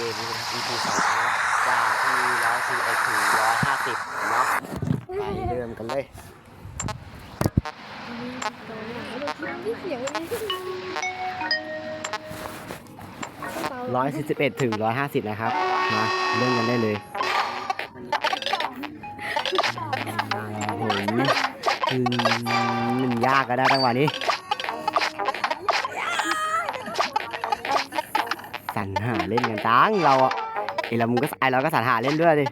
กมนี้นะครับ EP สองนะจากที่ร้อยสี่เอ็ดถึงร้อยห้าสิบเนาะไปเริ่มกันเลยเสียงมันขึ้นร้อยสี่สิบเอ็ดถึงร้อยห้าสิบนะครับมาเริ่มกันได้เลยผมคือมันยากก็ได้จังหวะนี้ สรรหาเล่นกันจังเราอะไอเรามึงก็ไอเราก็สรรหาเล่นด้วยดิ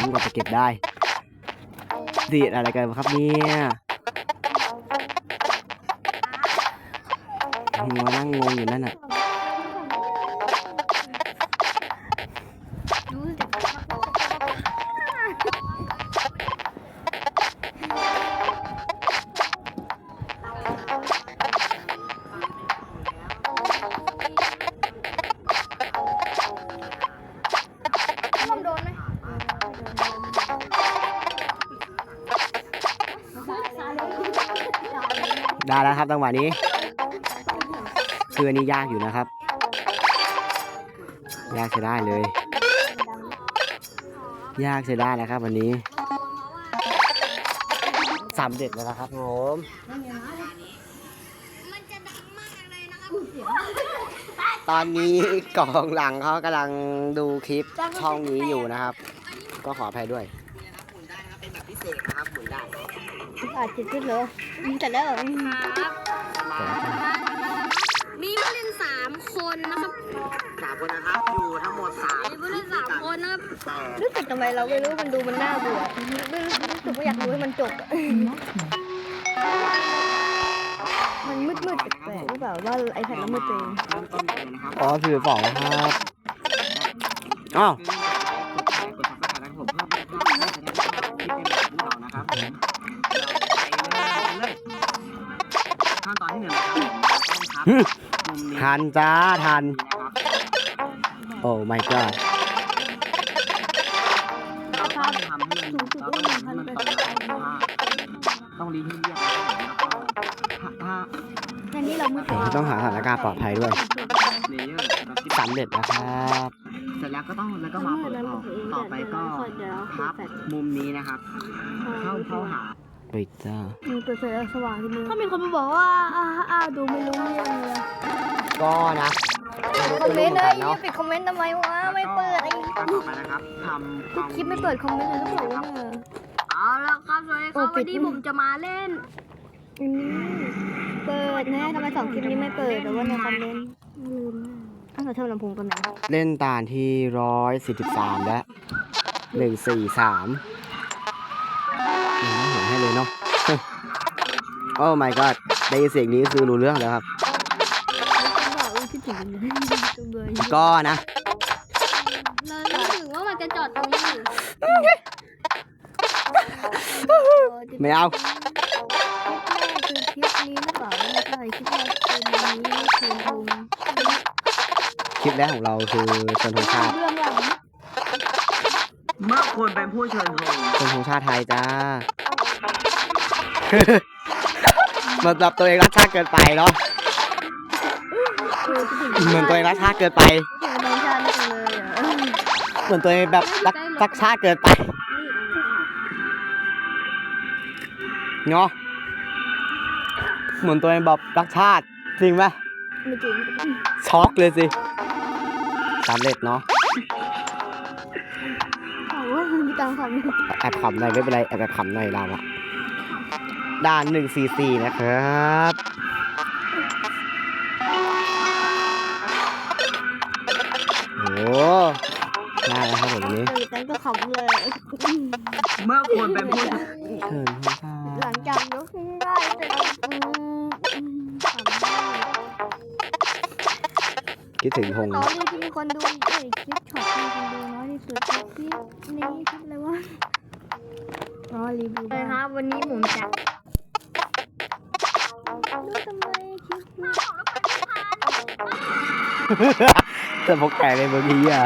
มึงก็จะเก็บได้ดีอะไรกันครับเนี่ยมึงนั่งงงอยู่นั่นอะ ได้แล้วครับจังหวะนี้คืออันนี้ยากอยู่นะครับ ยากใช้ได้เลย ยากใช้ได้นะครับ วันนี้สามเด็ดแล้วนะครับผมตอนนี้กองหลังเขากำลังดูคลิปช่องนี้อยู่นะครับ ก็ขออภัยด้วย อาจจะขึ้นเหรอแต่แล้วครับ มีผู้เล่นสามคนนะครับสามคนนะครับ อยู่ทั้งหมดสามมีผู้เล่นสามคนนะครับแต่รู้สึกทำไมเราไม่รู้มันดูมันน่าเบื่อไม่รู้รู้สึกว่าอยากดูให้มันจบอะมันมืดมืดๆแปลกๆหรือเปล่าว่าไอแพดเรามืดเองเริ่มต้นเลยนะครับอ๋อถือสองนะครับ อ้าว ต้องพับมุมนี้ทันจ้าทัน นะครับโอ้ my god เราต้องทำให้มันเราต้องทำให้มันตรงนะครับต้องรีบให้เรียบนะครับแล้วก็ถ้าอันนี้เรามืดเองต้องหาสถานการณ์ปลอดภัยด้วย เลเยอร์เราคิดสำเร็จนะครับเสร็จแล้วก็ต้องแล้วก็มาเปิดออกต่อไปก็พับมุมนี้นะครับ เข้าเข้าหาไปจ้ามือเปิดไฟสว่างที่มือถ้ามีคนมาบอกว่าอ้าอ้าดูไม่รู้เรื่องเลย ก็นะคอมเมนต์เลยเนาะปิดคอมเมนต์ทำไมวะไม่เปิดไอ้ก็ต่อไปนะครับทำทุกคลิปไม่เปิดคอมเมนต์เลยทุกคนเนี่ยเอาแล้วครับสวัสดีครับวันนี้ผมจะมาเล่นอืมเปิดแน่ทำไมสองคลิปนี้ไม่เปิดแต่ว่าในคอมเมนต์ลืมอ้าวเราเท่าลำโพงตัวไหนเล่นตาลที่ร้อยสี่สิบสามและหนึ่งสี่สามเห็นให้เลยเนาะโอ้ my god ได้ยินเสียงนี้คือรู้เรื่องแล้วครับบอกว่าคิด ถึงจังเลยก็นะเรารู้สึกว่ามันจะจอดตรงนี้อยู่ไม่เอาคือคลิปนี้หรือเปล่าไม่ใช่คลิปแรกคือนี้คือลุงคลิปแรกของเราคือชนธงชาติเรื่องหลังเมื่อคุณเป็นผู้เชิญธงชนธงชาติไทยจ้าเหมือนแบบตัวเองรักชาติเกินไปเนาะคือคิดถึง เหมือนตัวเองรักชาติเกินไปคิดถึงน้องชาติจังเลยอะเหมือนตัวเองแบบรักรักชาติเกินไปเนาะเหมือนตัวเองแบบรักชาติจริงไหมไม่จริงช็อกเลยสิสำเร็จเนาะถามว่ามีตังค์ของแอบขำหน่อยไม่เป็นไรแอบแอบขำหน่อยเราอะด้านหนึ่งสี่สี่นะครับ ได้แล้วครับผมวันนี้ตื่นกันก็ขำเลยเมื่อคุณเป็นผู้เชิญเขินคุณค่ะหลังจากยกขึ้นได้เสร็จอืมอืมขำมากคิดถึงพงตอนนี้ที่มีคนดูเอ้ยคลิปช็อตมีคนดูน้อยที่สุดคือคลิปนี้คลิปอะไรวะอ๋อรีวิวเลยครับวันนี้ผมจะรู้ทำไมคลิปนี้ แต่พกแตกเลยเมื่อกี้อะ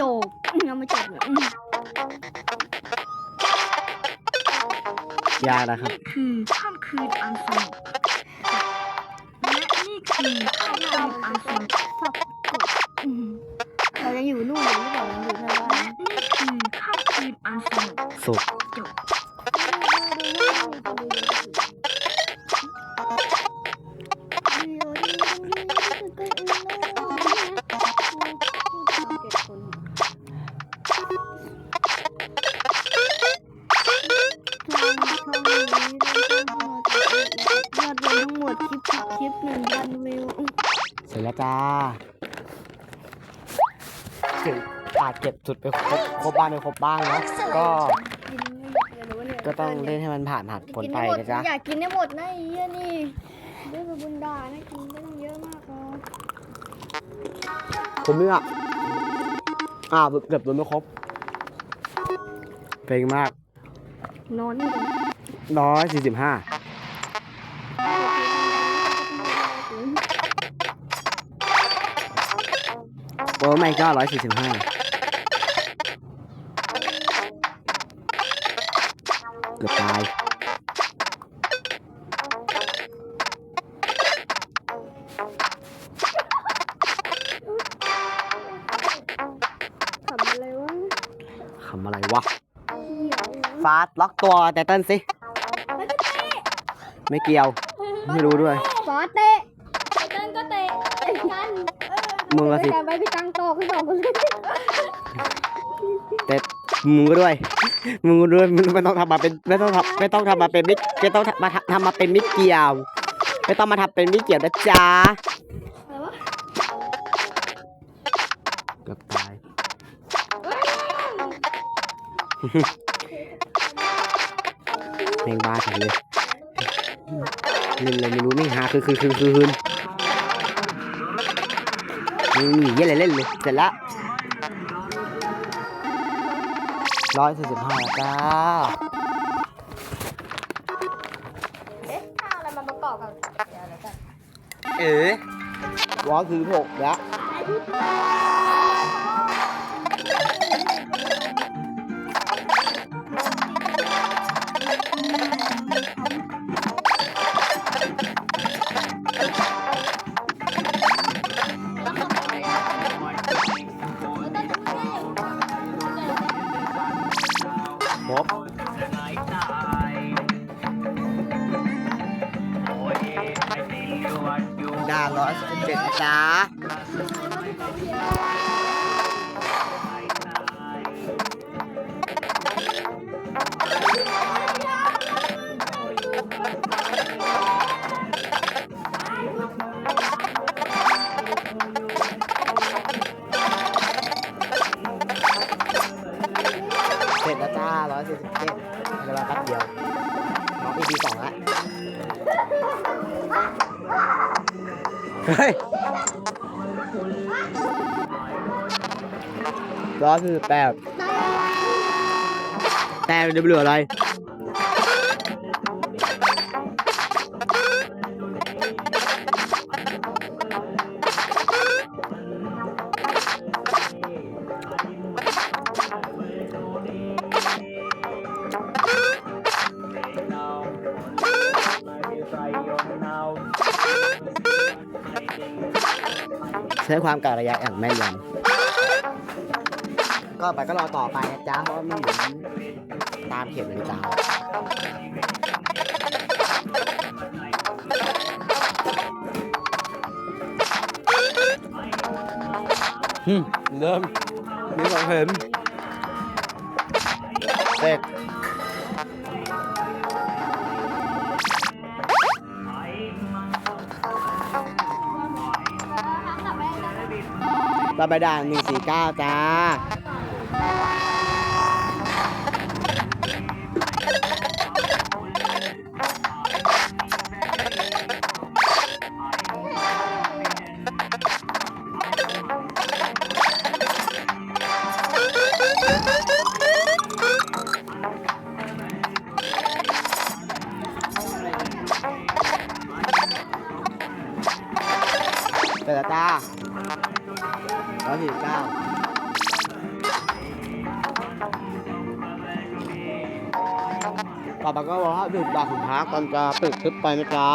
จบยัาไม่จบเลยยานะครับ คือค่ำคืนอันสงบและนี่คือค่ำคืนอันสงบเราจะอยู่นู่นหรือเปล่าอยู่ในบ้านนี่คือค่ำคืนอันสงบสุดจบ ดรวมทั้งหมดคลิปคลิปหนึ่งพันวิวเสร็จแล้วจ้าถึงอาจเก็บจุดไปครบครบบ้านไปครบบ้างนะก็กินไม่หมดเลยนะวะเนี่ยก็ต้องเล่นให้มันผ่านผ่านผลไปนะจ๊ะอยากกินได้หมดนะไอ้เหี้ยนี่ด้วยกับบุญดานะกินได้ตั้งเยอะมากเลยผมเนี่ยอ่าเกือบโดนไม่ครบเพลงมาก นอนนี่เลยร้อยสี่สิบห้า โอ้ไม่ก็ร้อยสี่สิบห้าเกือบตายทำอะไรวะทำอะไรวะ ฟาสล็อกตัวแต่เต้นสิ ไม่เกี่ยว ไม่รู้ด้วย มึงละสิการไปพี่ตังโตขึ้นสองคนเลยแต่มึงก็ด้วยมึงก็ด้วยมึงไม่ต้องทำมาเป็นไม่ต้องทำไม่ต้องทำมาเป็นมิตรไม่ต้องมาทำมาเป็นมิตรเกี่ยว ไม่ต้องมาทำเป็นมิตรเกี่ยวนะจ๊ะเกือบตายเพลงบ้าฉันเลยเล่นเลยไม่รู้ไม่หาคือคือคือคือคื นมึงหนีเยี่ยอะไรเล่นเลยเสร็จละร้อยสี่สิบห้าแล้วจ้าเอ๊ะถ้าอะไรมาประกอบกับเดี๋ยวเดี๋ยวก่อนเอ๋ร้อยสี่สิบหกแล้ว ครบดาร้อยสิบเจ็ดจ้าเส เฮ้ยร้อยสี่สิบแปดแต่จะเหลืออะไร ใช้ความการระยะอย่างแม่นยำก็ไปก็รอต่อไปนะจ๊ะเพราะว่ามันหมุนตามเข็มนาฬิกาฮึมเริ่มมีสองเข็มเสร็จ ต่อไปด่านหนึ่งสี่เก้าจ้า เสร็จแล้วจ้าร้อยสี่สิบเก้าต่อไปก็รอให้ถึงดาสุดท้าก่อนจะปิดคลิปไปนะจ๊ะ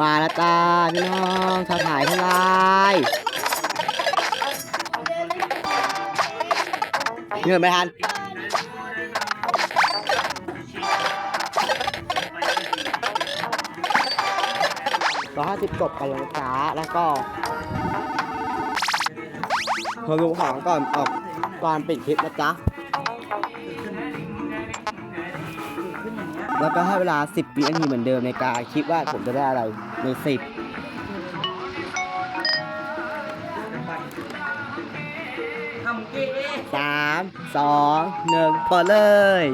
มาแล้วจ้าพี่น้องชาวถ่ายทั้งหลายเงินไม่ทัน ร้อยห้าสิบจบไปแล้วนะจ้าแล้วก็พอลงของก่อนออกก่อนปิดคลิปนะจ๊ะ แล้วก็ให้เวลา 10วินาทีเหมือนเดิมในการคิดว่าผมจะได้อะไรใน 10ทำเก๋3 2 1เปิดเลย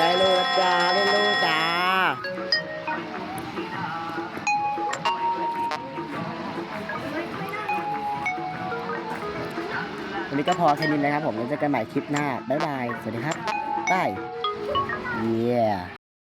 ได้รู้นะจ้าได้รู้จ้าวันนี้ก็พอแค่นี้นะครับผมแล้วเจอกันใหม่คลิปหน้า บ๊ายบาย สวัสดีครับบาย เย้